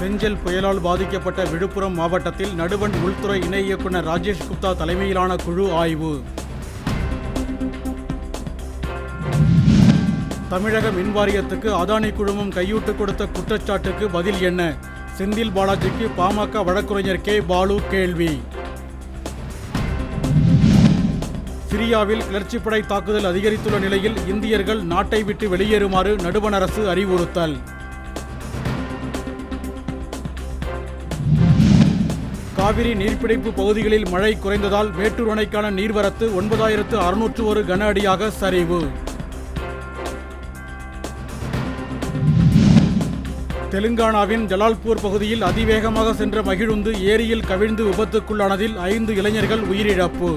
பெஞ்சல் புயலால் பாதிக்கப்பட்ட விழுப்புரம் மாவட்டத்தில் நடுவண் உள்துறை இணை இயக்குனர் ராஜேஷ் குப்தா தலைமையிலான குழு ஆய்வு. தமிழக மின்வாரியத்துக்கு அதானி குழுமம் கையூட்டு கொடுத்த குற்றச்சாட்டுக்கு பதில் என்ன? செந்தில் பாலாஜிக்கு பாமக வழக்குரைஞர் கே. பாலு கேள்வி. சிரியாவில் கிளர்ச்சிப்படை தாக்குதல் அதிகரித்துள்ள நிலையில் இந்தியர்கள் நாட்டை விட்டு வெளியேறுமாறு நடுவண் அரசு அறிவுறுத்தல். காவிரி நீர்ப்பிடிப்பு பகுதிகளில் மழை குறைந்ததால் மேட்டூர் அணைக்கான நீர்வரத்து ஒன்பதாயிரத்து அறுநூற்று ஒரு கன அடியாக சரிவு. தெலுங்கானாவின் ஜலால்பூர் பகுதியில் அதிவேகமாக சென்ற மகிழுந்து ஏரியில் கவிழ்ந்து விபத்துக்குள்ளானதில் ஐந்து இளைஞர்கள் உயிரிழப்பு.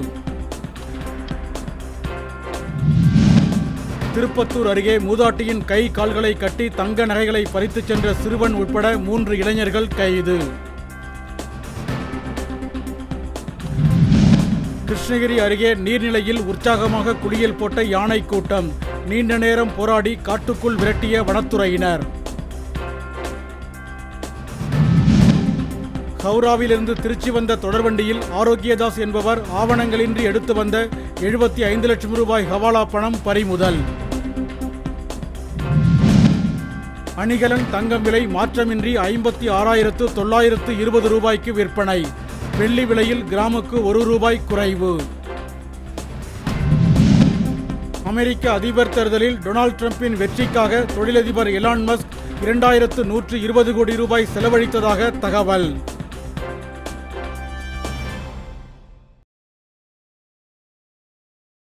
திருப்பத்தூர் அருகே மூதாட்டியின் கை கால்களை கட்டி தங்க நகைகளை பறித்துச் சென்ற சிறுவன் உட்பட மூன்று இளைஞர்கள் கைது. கிருஷ்ணகிரி அருகே நீர்நிலையில் உற்சாகமாக குளியல் போட்ட யானை கூட்டம். நீண்ட நேரம் போராடி காட்டுக்குள் விரட்டிய வனத்துறையினர். ஹவுராவிலிருந்து திருச்சி வந்த தொடர்வண்டியில் ஆரோக்கியதாஸ் என்பவர் ஆவணங்களின்றி எடுத்து வந்த எழுபத்தி ஐந்து லட்சம் ரூபாய் ஹவாலா பணம் பறிமுதல். அணிகலன் தங்கம் விலை மாற்றமின்றி ஐம்பத்தி ஆறாயிரத்து தொள்ளாயிரத்து இருபது ரூபாய்க்கு விற்பனை. வெள்ளி விலையில் கிராமுக்கு ஒரு ரூபாய் குறைவு. அமெரிக்க அதிபர் தேர்தலில் டொனால்ட் ட்ரம்பின் வெற்றிக்காக தொழிலதிபர் எலான் மஸ்க் இரண்டாயிரத்து நூற்று இருபது கோடி ரூபாய் செலவழித்ததாக தகவல்.